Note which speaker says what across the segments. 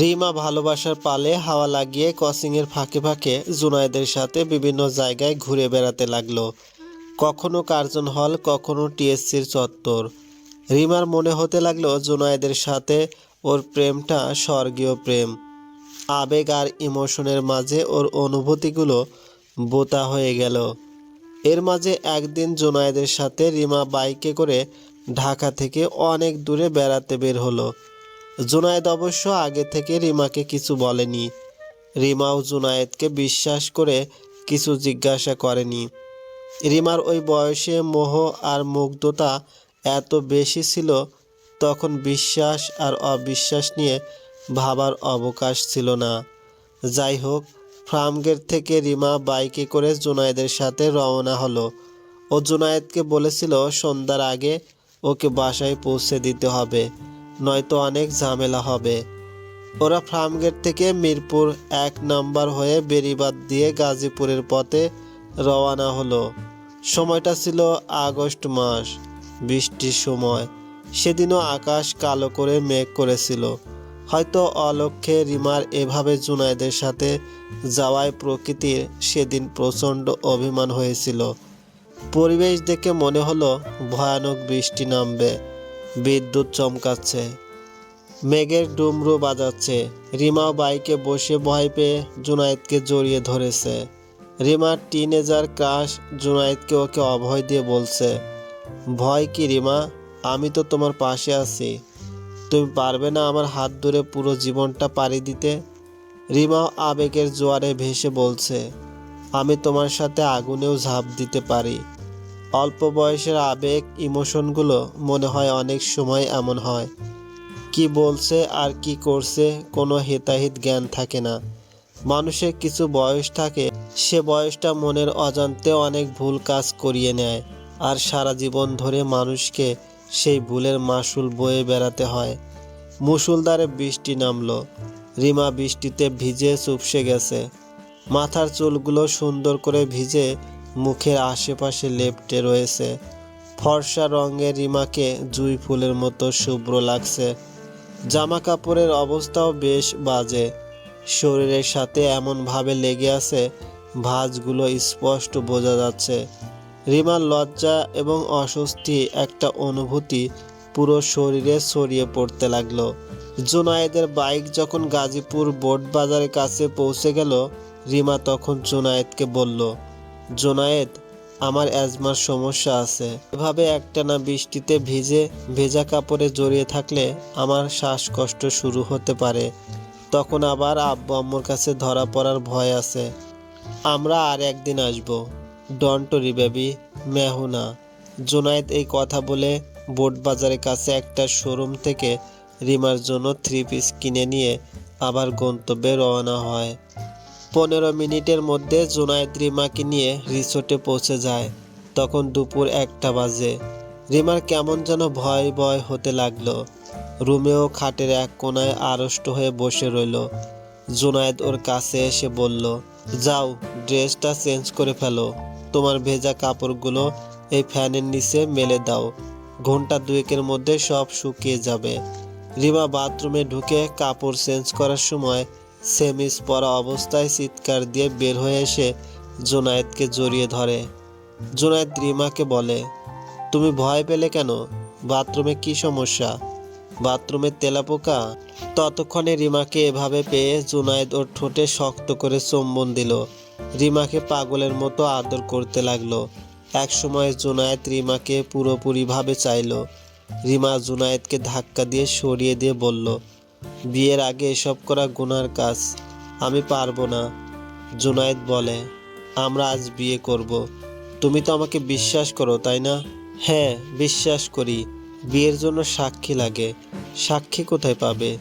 Speaker 1: রিমা ভালোবাসার পালে হাওয়া লাগিয়ে ক্রসিংয়ের ফাঁকে ফাঁকে জুনায়েদের সাথে বিভিন্ন জায়গায় ঘুরে বেড়াতে লাগল। কখনো কার্জন হল, কখনো টিএসসির চত্বর। রিমার মনে হতে লাগল জুনায়েদের সাথে ওর প্রেমটা স্বর্গীয় প্রেম। আবেগ আর ইমোশনের মাঝে ওর অনুভূতিগুলো বোতা হয়ে গেল। এর মাঝে একদিন জুনায়েদের সাথে রিমা বাইকে করে ঢাকা থেকে অনেক দূরে বেড়াতে বের হলো। জুনায়েদ অবশ্য আগে থেকে রিমাকে কিছু বলেনি। রিমাও জুনায়েদকে বিশ্বাস করে কিছু জিজ্ঞাসা করেনি। রিমার ওই বয়সে মোহ আর মুগ্ধতা এত বেশি ছিল, তখন বিশ্বাস আর অবিশ্বাস নিয়ে ভাবার অবকাশ ছিল না। যাই হোক ফার্মগেট থেকে রিমা বাইকে করে জুনায়েদের সাথে রওনা হলো ও জুনায়েদকে বলেছিল সন্ধ্যার আগে ওকে বাসায় পৌঁছে দিতে হবে। নয়তো অনেক ঝামেলা হবে। ওরা ফার্মগেট থেকে মিরপুর এক নাম্বার হয়ে বেরিবাদ দিয়ে গাজীপুরের পথে রওনা হলো। সময়টা ছিল আগস্ট মাস, বৃষ্টির সময়। সেদিনও আকাশ কালো করে মেঘ করেছিল। হয়তো অলক্ষ্যে রিমার এভাবে জুনায়েদের সাথে যাওয়ায় প্রকৃতির সেদিন প্রচণ্ড অভিমান হয়েছিল। পরিবেশ দেখে মনে হলো ভয়ানক বৃষ্টি নামবে। বিদ্যুৎ চমকাচ্ছে। মেঘের ডুমরু বাজাচ্ছে। রিমা বাইকে বসে ভয় পেয়ে জুনায়েদকে জড়িয়ে ধরেছে। রিমার টিনেজার ক্রাশ জুনায়েদকে ওকে অভয় দিয়ে বলছে, ভয় কি রিমা? আমি তো তোমার পাশে আছি। তুমি পারবে না আমার হাত ধরে পুরো জীবনটা পাড়ি দিতে? রিমাও আবেগের জোয়ারে ভেসে বলছে, আমি তোমার সাথে আগুনেও ঝাঁপ দিতে পারি। অল্প বয়সের আবেগ, ইমোশনগুলো মনে হয় অনেক সময় এমন হয়। কি বলছে আর কি করছে কোনো হেতাহিত জ্ঞান থাকে না। মানুষের কিছু বয়স থাকে, সে বয়সটা মনের অজান্তে অনেক ভুল কাজ করিয়ে নেয় আর সারা জীবন ধরে মানুষকে সেই ভুলের মাসুল বয়ে বেড়াতে হয়। মুসুলধারে বৃষ্টি নামলো, রিমা বৃষ্টিতে ভিজে চুপসে গেছে। মাথার চুলগুলো সুন্দর করে ভিজে মুখের আশেপাশে লেপটে রয়েছে। ফর্সা রঙের রিমাকে জুই ফুলের মতো শুভ্র লাগছে। জামা কাপড়ের অবস্থাও বেশ বাজে। শরীরের সাথে এমনভাবে লেগে আছে, ভাঁজগুলো স্পষ্ট বোঝা যাচ্ছে। রিমার লজ্জা এবং অস্বস্তি একটা অনুভূতি পুরো শরীরে ছড়িয়ে পড়তে লাগল। জুনায়েদের বাইক যখন গাজীপুর বোট বাজারের কাছে পৌঁছে গেল, রিমা তখন জুনায়েদকে বলল জুনায়েদ, আমার অ্যাজমার সমস্যা আছে। এভাবে একটানা বৃষ্টিতে ভিজে ভেজা কাপড়ে জড়িয়ে থাকলে আমার শ্বাসকষ্ট শুরু হতে পারে। তখন আবার আব্বু আম্মুর কাছে ধরা পড়ার ভয় আছে। আমরা আর একদিন আসব। ডন্টরি বেবি, মেহুনা। জুনায়েদ এই কথা বলে বোট বাজারের কাছে একটা শোরুম থেকে রিমার জন্য থ্রি পিস কিনে নিয়ে আবার গন্তব্যে রওনা হয়। পনেরো মিনিটের মধ্যে জুনায়েদ রিমাকে নিয়ে রিসোর্টে পৌঁছে যায়। তখন দুপুর একটা বাজে। রিমার কেমন যেন ভয় ভয় হতে লাগল। রুমেও খাটের এক কোনায় আড়ষ্ট হয়ে বসে রইল। জুনায়েদ ওর কাছে এসে বলল, যাও, ড্রেসটা চেঞ্জ করে ফেলো। তোমার ভেজা কাপড়গুলো এই ফ্যানের নিচে মেলে দাও। ঘণ্টা দুয়েকের মধ্যে সব শুকিয়ে যাবে। রিমা বাথরুমে ঢুকে কাপড় চেঞ্জ করার সময় সেমিস পরা অবস্থায় চিৎকার দিয়ে বের হয়ে এসে জোনায়েদকে জড়িয়ে ধরে। জোনায়েদ রিমাকে বলে, তুমি ভয় পেলে কেন? বাথরুমে কি সমস্যা? বাথরুমে তেলাপোকা ততক্ষণে রিমাকে এভাবে পেয়ে জুনায়েদ ওর ঠোঁটে শক্ত করে চুম্বন দিল। রিমাকে পাগলের মতো আদর করতে লাগল। এক সময় জুনায়েদ রিমাকে পুরোপুরিভাবে চাইলো। রিমা জুনায়েদকে ধাক্কা দিয়ে সরিয়ে দিয়ে বলল বিয়ের আগে এসব করা গুনার কাজ। আমি পারব না, জুনায়েদ বলে। আমরা আজ বিয়ে করব। তুমি তো আমাকে বিশ্বাস করো, তাই না? হ্যাঁ বিশ্বাস করি। বিয়ের জন্য সাক্ষী লাগে। সাক্ষী কোথায় পাবে?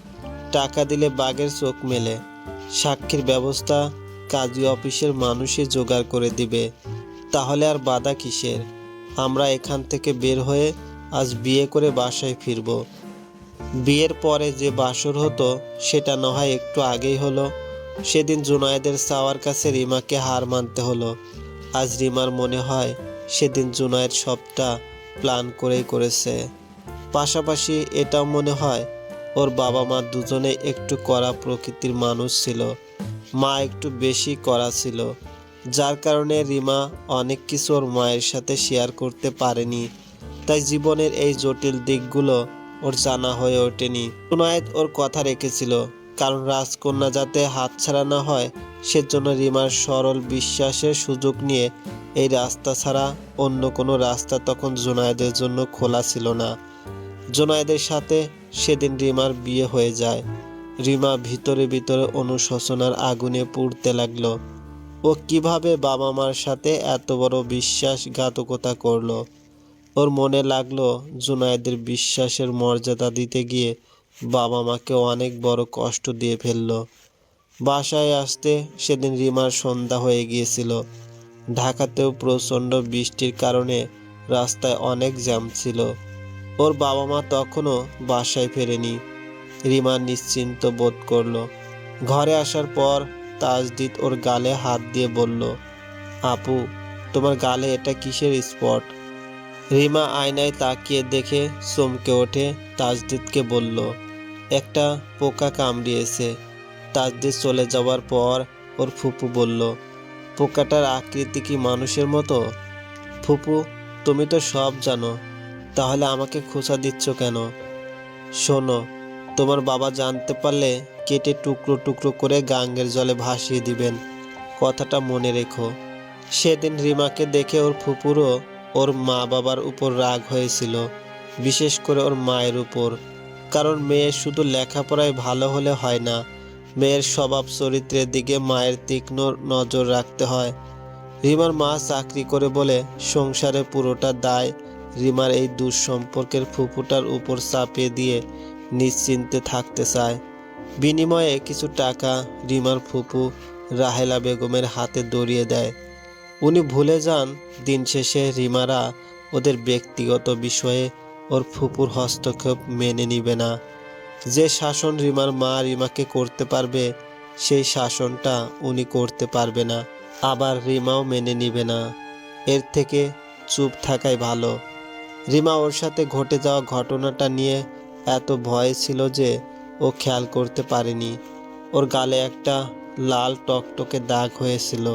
Speaker 1: টাকা দিলে বাঘের চোখ মেলে। সাক্ষীর ব্যবস্থা কাজী অফিসের মানুষই জোগাড় করে দিবে। তাহলে আর বাধা কিসের? আমরা এখান থেকে বের হয়ে আজ বিয়ে করে বাসায় ফিরব। বিয়ের পরে যে বাসর হতো, সেটা না হয় একটু আগেই হলো। সেদিন জুনায়েদের চাওয়ার কাছে রিমাকে হার মানতে হলো। আজ রিমার মনে হয় সেদিন জুনায়েদ সবটা প্ল্যান করেই করেছে। পাশাপাশি এটাও মনে হয় ওর বাবা মা দুজনে একটু কড়া প্রকৃতির মানুষ ছিল। মা একটু বেশি কড়া ছিল। যার কারণে রিমা অনেক কিছু ওর মায়ের সাথে শেয়ার করতে পারেনি। তাই জীবনের এই জটিল দিকগুলো ওর জানা হয়ে ওঠেনি। জুনায়েদ ওর কথা রেখেছিল, কারণ রাজকন্যা যাতে হাতছাড়া না হয়, সেজন্য রিমার সরল বিশ্বাসের সুযোগ নিয়ে এই রাস্তা ছাড়া অন্য কোনো রাস্তা তখন জুনায়েদের জন্য খোলা ছিল না। জুনায়েদের সাথে সেদিন রিমার বিয়ে হয়ে যায়। রিমা ভিতরে ভিতরে অনুশোচনার আগুনে পুড়তে লাগল। ও কীভাবে বাবা মার সাথে এত বড় বিশ্বাসঘাতকতা করল? ওর মনে লাগল জুনায়েদের বিশ্বাসের মর্যাদা দিতে গিয়ে বাবা মাকে অনেক বড় কষ্ট দিয়ে ফেলল। বাসায় আসতে সেদিন রিমার সন্ধ্যা হয়ে গিয়েছিল। ঢাকাতেও প্রচণ্ড বৃষ্টির কারণে রাস্তায় অনেক জ্যাম ছিল। ওর বাবা মা তখনও বাসায় ফেরেনি। রিমা নিশ্চিন্ত বোধ করল। ঘরে আসার পর তাজদিদ ওর গালে হাত দিয়ে বলল, আপু, তোমার গালে এটা কিসের স্পট? রিমা আয়নায় তাকিয়ে দেখে চমকে ওঠে, তাজদিদকে বলল, একটা পোকা কামড়িয়েছে। তাজদিদ চলে যাওয়ার পর ওর ফুপু বলল, পোকাটার আকৃতি কি মানুষের মতো? ফুপু, তুমি তো সব জানো, তাহলে আমাকে খোঁচা দিচ্ছ কেন? শোনো, তোমার বাবা জানতে পারলে কেটে টুকরো টুকরো করে গাঙ্গের জলে ভাসিয়ে দিবেন। কথাটা মনে রেখো। সেদিন রিমাকে দেখে ওর ফুপুরও ওর মা বাবার উপর রাগ হয়েছিল, বিশেষ করে ওর মায়ের উপর। কারণ মেয়ে শুধু লেখাপড়ায় ভালো হলে হয় না, মেয়ের স্বভাব চরিত্রের দিকে মায়ের তীক্ষ্ণ নজর রাখতে হয়। রিমার মা চাকরি করে বলে সংসারে পুরোটা দায় রিমার এই দুঃসম্পর্কের ফুপুটার উপর চাপিয়ে দিয়ে নিশ্চিন্তে থাকতে চায়। বিনিময়ে কিছু টাকা রিমার ফুপু রাহেলা বেগমের হাতে দড়িয়ে দেয়। উনি ভুলে যান দিন শেষে রিমারা ওদের ব্যক্তিগত বিষয়ে ওর ফুপুর হস্তক্ষেপ মেনে নিবে না। যে শাসন রিমার মা রিমাকে করতে পারবে, সেই শাসনটা উনি করতে পারবে না। আবার রিমাও মেনে নিবে না। এর থেকে চুপ থাকাই ভালো। রিমা ওর সাথে ঘটে যাওয়া ঘটনাটা নিয়ে এত ভয় ছিল যে ও খেয়াল করতে পারেনি। ওর গালে একটা লাল টকটকে দাগ হয়েছিল।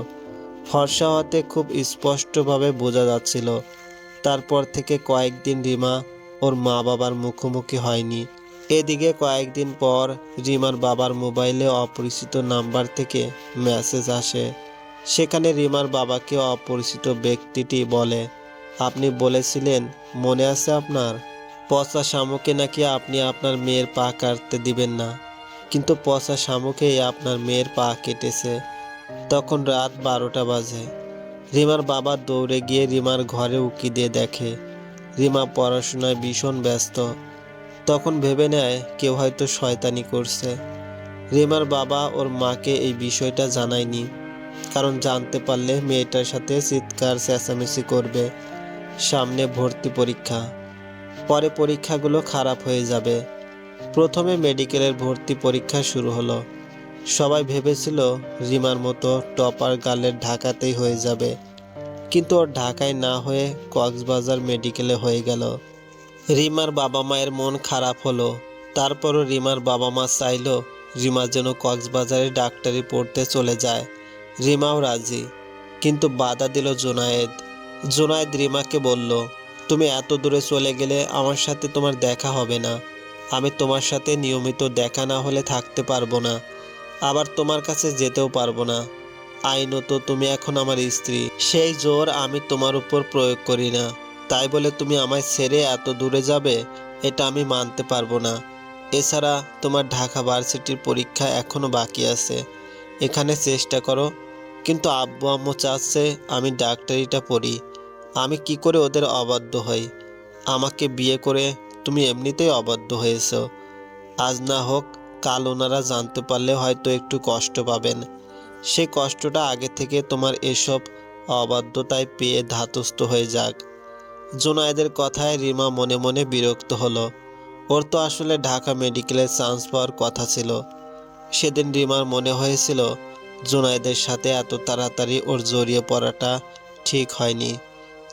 Speaker 1: ফর্সা হতে খুব স্পষ্টভাবে বোঝা যাচ্ছিল। তারপর থেকে কয়েকদিন রিমা ওর মা বাবার মুখোমুখি হয়নি। এদিকে কয়েকদিন পর রিমার বাবার মোবাইলে অপরিচিত নাম্বার থেকে মেসেজ আসে। সেখানে রিমার বাবাকে অপরিচিত ব্যক্তিটি বলে, আপনি বলেছিলেন মনে আছে আপনার? পচা শামুকে নাকি আপনি আপনার মেয়ের পা কাটতে দিবেন না। কিন্তু পচা শামুকেই আপনার মেয়ের পা কেটেছে। তখন রাত বারোটা বাজে। রিমার বাবা দৌড়ে গিয়ে রিমার ঘরে উকি দিয়ে দেখে। রিমা পড়াশোনায় ভীষণ ব্যস্ত। তখন ভেবে নেয় কেউ হয়তো শয়তানি করছে। রিমার বাবা ওর মাকে এই বিষয়টা জানায়নি, কারণ জানতে পারলে মেয়েটার সাথে চিৎকার, চেঁচামেচি করবে, সামনে ভর্তি পরীক্ষা। পরে পরীক্ষাগুলো খারাপ হয়ে যাবে। প্রথমে মেডিকেলের ভর্তি পরীক্ষা শুরু হলো। সবাই ভেবেছিল রিমার মতো টপার গালের ঢাকাতেই হয়ে যাবে। কিন্তু ওর ঢাকায় না হয়ে কক্সবাজার মেডিকেলে হয়ে গেল। রিমার বাবা মায়ের মন খারাপ হলো। তারপরও রিমার বাবা মা চাইলো রিমা যেন কক্সবাজারে ডাক্তারি পড়তে চলে যায়। রিমাও রাজি, কিন্তু বাধা দিল জোনায়েদ। জোনায়েদ রিমাকে বলল, তুমি এত দূরে চলে গেলে আমার সাথে তোমার দেখা হবে না। আমি তোমার সাথে নিয়মিত দেখা না হলে থাকতে পারব না। আবার তোমার কাছে যেতেও পারব না। আইনত, তুমি এখন আমার স্ত্রী। সেই জোর আমি তোমার উপর প্রয়োগ করি না। তাই বলে তুমি আমায় ছেড়ে এত দূরে যাবে, এটা আমি মানতে পারব না। এছাড়া তোমার ঢাকা ভার্সিটির পরীক্ষা এখনও বাকি আছে। এখানে চেষ্টা করো। কিন্তু আব্বু আম্মু চাচ্ছে আমি ডাক্তারিটা পড়ি। আমি কি করে ওদের অবাধ্য হই? আমাকে বিয়ে করে তুমি এমনিতেই অবাধ্য হয়েছ। আজ না হোক কাল ওনারা জানতে পারলে হয়তো একটু কষ্ট পাবেন। সেই কষ্টটা আগে থেকে তোমার এসব অবাধ্যতায় পেয়ে ধাতস্থ হয়ে যাক। জোনায়েদের কথায় রিমা মনে মনে বিরক্ত হলো। ওর তো আসলে ঢাকা মেডিকেলে চান্স পাওয়ার কথা ছিল। সেদিন রিমার মনে হয়েছিল, জোনায়েদের সাথে এত তাড়াতাড়ি ওর জড়িয়ে পড়াটা ঠিক হয়নি।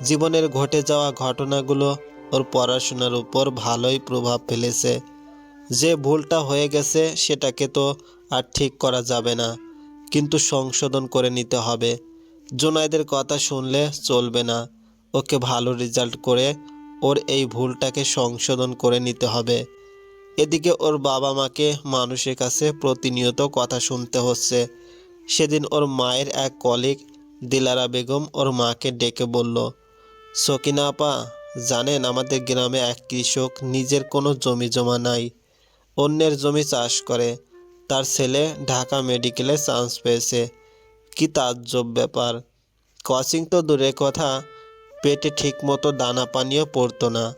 Speaker 1: জীবনের ঘটে যাওয়া ঘটনাগুলো ওর পড়াশোনার উপর ভালোই প্রভাব ফেলেছে। যে ভুলটা হয়ে গেছে সেটাকে তো আর ঠিক করা যাবে না, কিন্তু সংশোধন করে নিতে হবে। জোনায়েদের কথা শুনলে চলবে না। ওকে ভালো রেজাল্ট করে ওর এই ভুলটাকে সংশোধন করে নিতে হবে। এদিকে ওর বাবা মাকে মানুষের কাছে প্রতিনিয়ত কথা শুনতে হচ্ছে। সেদিন ওর মায়ের এক কলিগ দিলারা বেগম ওর মাকে ডেকে বলল, সকিনা আপা, জানেন আমাদের গ্রামে এক কৃষক নিজের কোনো জমি জমা নাই। অন্যের জমি চাষ করে। তার ছেলে ঢাকা মেডিকেলে চান্স পেয়েছে। কি তাজ্জব ব্যাপার। কোচিং তো দূরের কথা, পেটে ঠিকমতো দানা পানিও পড়তো না।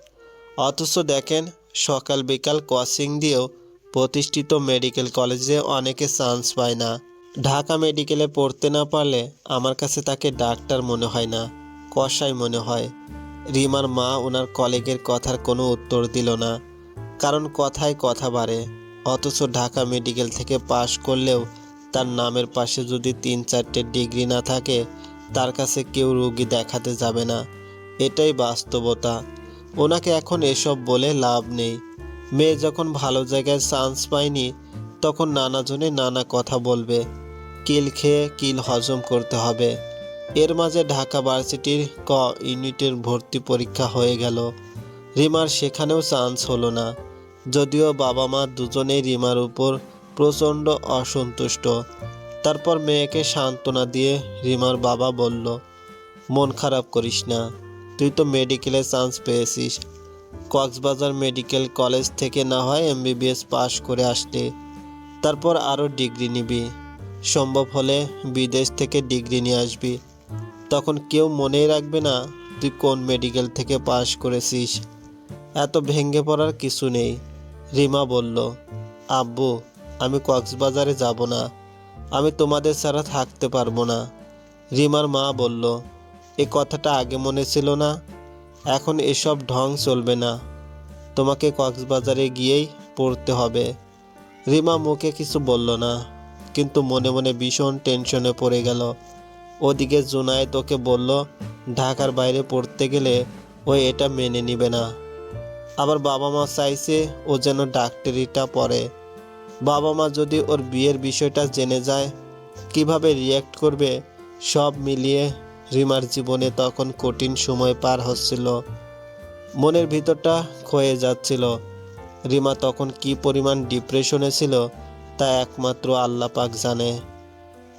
Speaker 1: অথচ দেখেন, সকাল বিকাল কোচিং দিয়েও প্রতিষ্ঠিত মেডিকেল কলেজে অনেকে চান্স পায় না। ঢাকা মেডিকেলে পড়তে না পারলে আমার কাছে তাকে ডাক্তার মনে হয় না কষাই মনে হয়। রিমার মা ওনার কলেগের কথার কোনো উত্তর দিল না। কারণ কথায় কথা বাড়ে। অথচ ঢাকা মেডিকেল থেকে পাশ করলেও তার নামের পাশে যদি তিন চারটে ডিগ্রি না থাকে, তার কাছে কেউ রুগী দেখাতে যাবে না। এটাই বাস্তবতা। ওনাকে এখন এসব বলে লাভ নেই। মেয়ে যখন ভালো জায়গায় চান্স পায়নি, তখন নানাজনে নানা কথা বলবে। কিল খেয়ে কিল হজম করতে হবে। এর মাঝে ঢাকা ভার্সিটির ক ইউনিটের ভর্তি পরীক্ষা হয়ে গেল। রিমার সেখানেও চান্স হলো না। যদিও বাবা মা দুজনেই রিমার উপর প্রচণ্ড অসন্তুষ্ট। তারপর মেয়েকে সান্ত্বনা দিয়ে রিমার বাবা বলল, মন খারাপ করিস না, তুই তো মেডিকেলে চান্স পেয়েছিস। কক্সবাজার মেডিকেল কলেজ থেকে না হয় এমবিবিএস পাশ করে আসলে তারপর আরও ডিগ্রি নিবি। সম্ভব হলে বিদেশ থেকে ডিগ্রি নিয়ে আসবি। তখন কেউ মনেই রাখবে না, তুই কোন মেডিকেল থেকে পাশ করেছিস। এত ভেঙে পড়ার কিছু নেই। রিমা বলল, আব্বু, আমি কক্সবাজারে যাব না। আমি তোমাদের ছাড়া থাকতে পারব না। রিমার মা বলল, এ কথাটা আগে মনে ছিল না। এখন এসব ঢং চলবে না। তোমাকে কক্সবাজারে গিয়েই পড়তে হবে। রিমা মুখে কিছু বলল না, কিন্তু মনে মনে ভীষণ টেনশনে পড়ে গেল। ওদিকে জুনায়েদ ওকে বলল, ঢাকার বাইরে পড়তে গেলে ও এটা মেনে নিবে না। আবার বাবা মা চাইছে ও যেন ডাক্তারিটা পড়ে। বাবা মা যদি ওর বিয়ের বিষয়টা জেনে যায়, কীভাবে রিয়্যাক্ট করবে, সব মিলিয়ে রিমার জীবনে তখন কঠিন সময় পার হচ্ছিল। মনের ভিতরটা ক্ষয়ে যাচ্ছিল। রিমা তখন কি পরিমাণ ডিপ্রেশনে ছিল, তা একমাত্র আল্লাহ পাক জানে।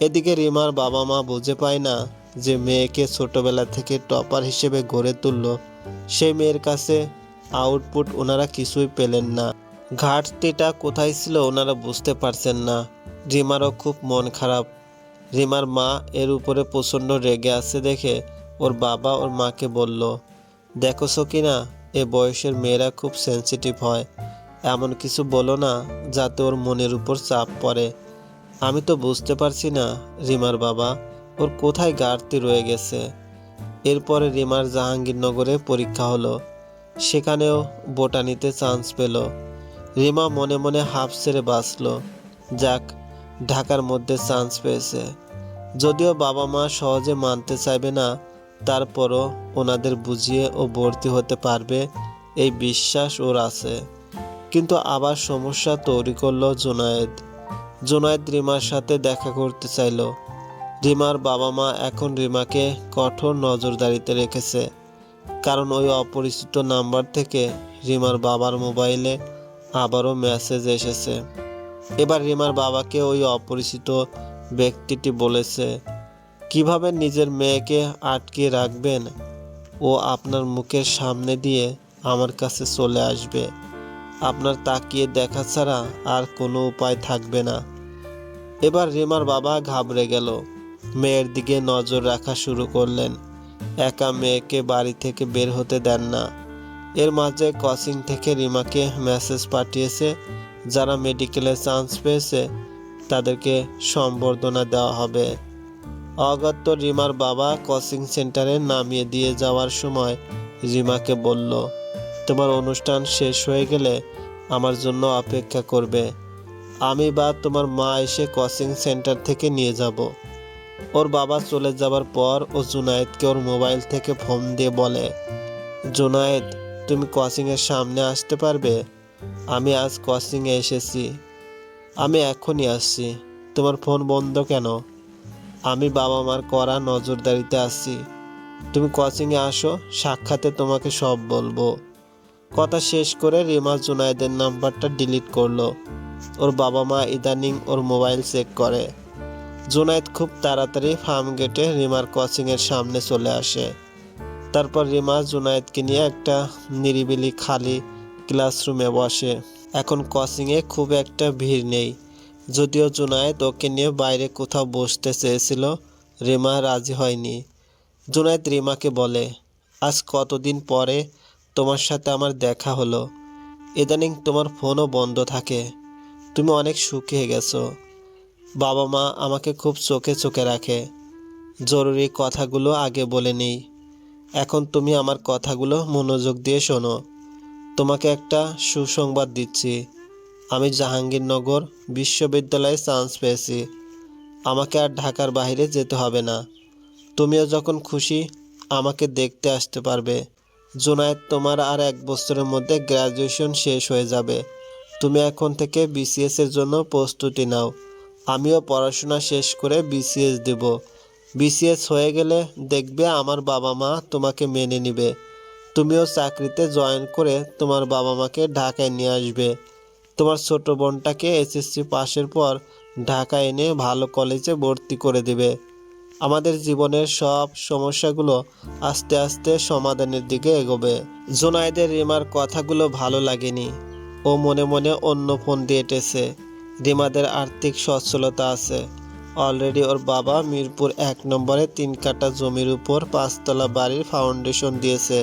Speaker 1: এদিকে রিমার বাবা মা বুঝে পায় না যে মেয়েকে ছোটবেলা থেকে টপার হিসেবে গড়ে তুলল। সেই মেয়ের কাছে আউটপুট ওনারা কিছুই পেলেন না। ঘাটতিটা কোথায় ছিল ওনারা বুঝতে পারছেন না। রিমারও খুব মন খারাপ। রিমার মা এর উপরে প্রচণ্ড রেগে আছে দেখে ওর বাবা ওর মাকে বলল দেখো সকিনা এ বয়সের মেয়েরা খুব সেনসিটিভ হয়। এমন কিছু বলো না, যাতে ওর মনের উপর চাপ পড়ে। আমি তো বুঝতে পারছি না, রিমার বাবা, ওর কোথায় ঘাটতি রয়ে গেছে? এরপরে রিমার জাহাঙ্গীরনগরে পরীক্ষা হলো। সেখানেও বোটানিতে চান্স পেল। রিমা মনে মনে হাফ ছেড়ে বাঁচল। যাক, ঢাকার মধ্যে চান্স পেয়েছে। যদিও বাবা মা সহজে মানতে চাইবে না, তারপরও ওনাদের বুঝিয়ে ও ভর্তি হতে পারবে এই বিশ্বাস ওর আছে। কিন্তু আবার সমস্যা তৈরি করল জুনায়েদ। জুনায়েদ রিমার সাথে দেখা করতে চাইলো। রিমার বাবা মা এখন রিমাকে কঠোর নজরদারিতে রেখেছে। কারণ ওই অপরিচিত নাম্বার থেকে রিমার বাবার মোবাইলে আবারও মেসেজ এসেছে। এবার রিমার বাবাকে ওই অপরিচিত ব্যক্তিটি বলেছে, কীভাবে নিজের মেয়েকে আটকে রাখবেন? ও আপনার মুখের সামনে দিয়ে আমার কাছে চলে আসবে। আপনার তাকিয়ে দেখা ছাড়া আর কোনো উপায় থাকবে না। এবার রিমার বাবা ঘাবড়ে গেল। মেয়ের দিকে নজর রাখা শুরু করলেন। একা মেয়েকে বাড়ি থেকে বের হতে দেন না। এর মাঝে কোচিং থেকে রিমাকে মেসেজ পাঠিয়েছে, যারা মেডিকেলে চান্স পেয়েছে, তাদেরকে সম্বর্ধনা দেওয়া হবে। অগত্য রিমার বাবা কোচিং সেন্টারে নামিয়ে দিয়ে যাওয়ার সময় রিমাকে বলল, তোমার অনুষ্ঠান শেষ হয়ে গেলে আমার জন্য অপেক্ষা করবে। আমি বা তোমার মা এসে কোচিং সেন্টার থেকে নিয়ে যাব। ওর বাবা চলে যাবার পর ও জুনায়েদকে ওর মোবাইল থেকে ফোন দিয়ে বলে, জুনায়েদ, তুমি কোচিংয়ের সামনে আসতে পারবে? আমি আজ কোচিংয়ে এসেছি। আমি এখনই আসছি। তোমার ফোন বন্ধ কেন? আমি বাবা মার করা নজরদারিতে আছি। তুমি কোচিংয়ে আসো, সাক্ষাতে তোমাকে সব বলব। কথা শেষ করে রিমা জুনায়েদের নাম্বারটা ডিলিট করল। ওর বাবা মা ইদানিং ওর মোবাইল চেক করে। জুনায়েদ খুব তাড়াতাড়ি ফার্ম গেটে রিমার কোচিংয়ের সামনে চলে আসে। তারপর রিমা জুনায়েদকে নিয়ে একটা নিরিবিলি খালি ক্লাসরুমে বসে। এখন কোচিংয়ে খুব একটা ভিড় নেই। যদিও জুনায়েদ ওকে নিয়ে বাইরে কোথাও বসতে চেয়েছিল, রিমা রাজি হয়নি। জুনায়েদ রিমাকে বলে, আজ কতদিন পরে তোমার সাথে আমার দেখা হলো? ইদানিং তোমার ফোনও বন্ধ থাকে। তুমি অনেক শুকিয়ে গেছো। বাবা মা আমাকে খুব চোখে চোখে রাখে। জরুরি কথাগুলো আগে বলে নেই। এখন তুমি আমার কথাগুলো মনোযোগ দিয়ে শোনো। তোমাকে একটা সুসংবাদ দিচ্ছি। আমি জাহাঙ্গীরনগর বিশ্ববিদ্যালয়ে চান্স পেয়েছি। আমাকে আর ঢাকার বাইরে যেতে হবে না। তুমিও যখন খুশি আমাকে দেখতে আসতে পারবে। জোনায়েদ, তোমার আর এক বছরের মধ্যে গ্র্যাজুয়েশন শেষ হয়ে যাবে। তুমি এখন থেকে বিসিএসের জন্য প্রস্তুতি নাও। আমিও পড়াশোনা শেষ করে বিসিএস দেব। বিসিএস হয়ে গেলে দেখবে আমার বাবা মা তোমাকে মেনে নিবে। তুমিও চাকরিতে জয়েন করে তোমার বাবা মাকে ঢাকায় নিয়ে আসবে। তোমার ছোট বোনটাকে এসএসসি পাশের পর ঢাকা এনে ভালো কলেজে ভর্তি করে দেবে। আমাদের জীবনের সব সমস্যাগুলো আস্তে আস্তে সমাধানের দিকে এগোবে। জোনায়েদের রিমার কথাগুলো ভালো লাগেনি। ও মনে মনে অন্য ফোন দিয়ে এটেছে রিমাদের আর্থিক সচ্ছলতা আছে। অলরেডি ওর বাবা মিরপুর এক নম্বরে তিন কাটা জমির উপর পাঁচতলা বাড়ির ফাউন্ডেশন দিয়েছে।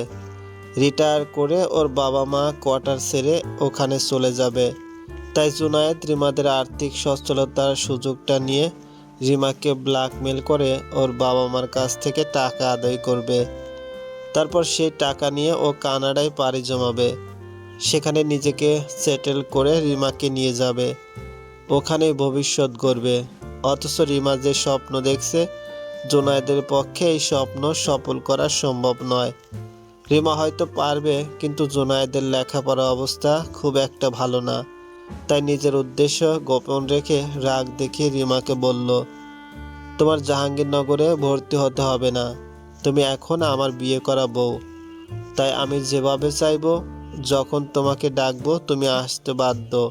Speaker 1: রিটায়ার করে ওর বাবা মা কোয়ার্টার ছেড়ে ওখানে চলে যাবে। তাই জুনায়েদ রিমাদের আর্থিক সচ্ছলতার সুযোগটা নিয়ে রিমাকে ব্ল্যাকমেল করে ওর বাবা মার কাছ থেকে টাকা আদায় করবে। তারপর সেই টাকা নিয়ে ও কানাডায় পাড়ি জমাবে। সেখানে নিজেকে সেটেল করে রিমাকে নিয়ে যাবে। ওখানেই ভবিষ্যৎ গড়বে। অথচ রিমা যে স্বপ্ন দেখছে, জোনায়েদের পক্ষে এই স্বপ্ন সফল করা সম্ভব নয়। রিমা হয়তো পারবে, কিন্তু জোনায়েদের লেখাপড়া অবস্থা খুব একটা ভালো না। তাই নিজের উদ্দেশ্য গোপন রেখে রাগ দেখিয়ে রিমাকে বলল, তোমার জাহাঙ্গীরনগরে ভর্তি হতে হবে না। তুমি এখন আমার বিয়ে করা বউ। তাই আমি যেভাবে চাইব, যখন তোমাকে ডাকবো, তুমি আসতে বাধ্য।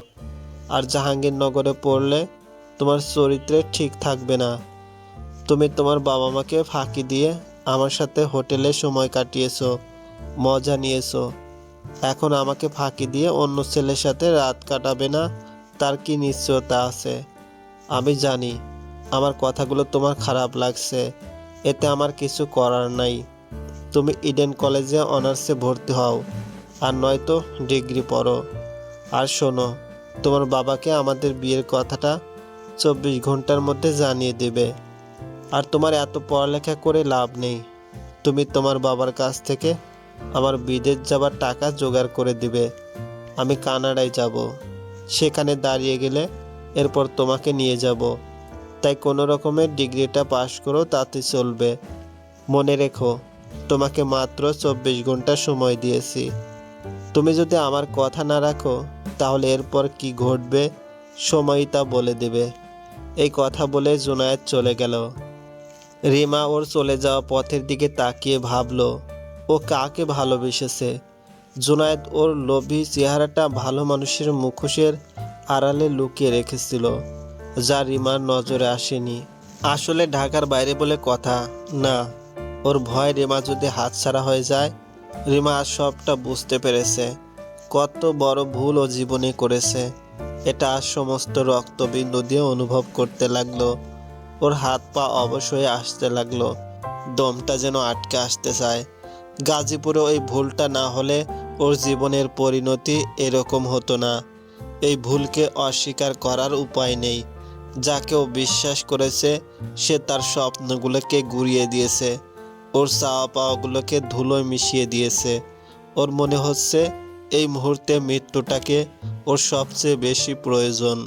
Speaker 1: আর জাহাঙ্গীরনগরে পড়লে তোমার চরিত্রে ঠিক থাকবে না। তুমি তোমার বাবা মাকে ফাঁকি দিয়ে আমার সাথে হোটেলে সময় কাটিয়েছো, মজা নিয়েছো। এখন আমাকে ফাঁকি দিয়ে অন্য ছেলের সাথে রাত কাটাবে না, তার কি নিশ্চয়তা আছে? আমি জানি, আমার কথাগুলো তোমার খারাপ লাগছে, এতে আমার কিছু করার নাই। তুমি ইডেন কলেজে অনার্সে ভর্তি হও, আর নয়তো ডিগ্রি পড়ো। আর শোনো তোমার বাবাকে আমাদের বিয়ের কথাটা চব্বিশ ঘণ্টার মধ্যে জানিয়ে দেবে। আর তোমার এত পড়ালেখা করে লাভ নেই। তুমি তোমার বাবার কাছ থেকে আমার বিদেশ যাবার টাকা জোগাড় করে দিবে। আমি কানাডায় যাব। সেখানে দাঁড়িয়ে গেলে এরপর তোমাকে নিয়ে যাব। তাই কোনো রকমের ডিগ্রিটা পাশ করো, তাতে চলবে। মনে রেখো, তোমাকে মাত্র চব্বিশ ঘণ্টা সময় দিয়েছি। তুমি যদি আমার কথা না রাখো, তাহলে এরপর কি ঘটবে? সময় তা বলে দেবে। এই কথা বলে জুনায়েদ চলে গেল। রিমা ওর চলে যাওয়া পথের দিকে তাকিয়ে ভাবলো, ও কাকে ভালোবেসেছে? জুনায়েদ ওর লোভী চেহারাটা ভালো মানুষের মুখোশের আড়ালে লুকিয়ে রেখেছিল, যা রিমার নজরে আসেনি। আসলে ঢাকার বাইরে বলে কথা, না, ওর ভয় রিমা যদি হাতছাড়া হয়ে যায় রিমা আজ সবটা বুঝতে পেরেছে। কত বড় ভুল ও জীবনে করেছে। এটা আজ সমস্ত রক্তবিন্দু দিয়ে অনুভব করতে লাগল। ওর হাত পা অবশ্যই আসতে লাগল। দমটা যেন আটকে আসতে চায়। গাজীপুরে ওই ভুলটা না হলে ওর জীবনের পরিণতি এরকম হতো না। এই ভুলকে অস্বীকার করার উপায় নেই। যাকে ও বিশ্বাস করেছে, সে তার স্বপ্নগুলোকে গুড়িয়ে দিয়েছে। ওর চাওয়া পাওয়াগুলোকে ধুলোয় মিশিয়ে দিয়েছে। ওর মনে হচ্ছে এই মুহূর্তে মৃত্যুটাকে ওর সবচেয়ে বেশি প্রয়োজন।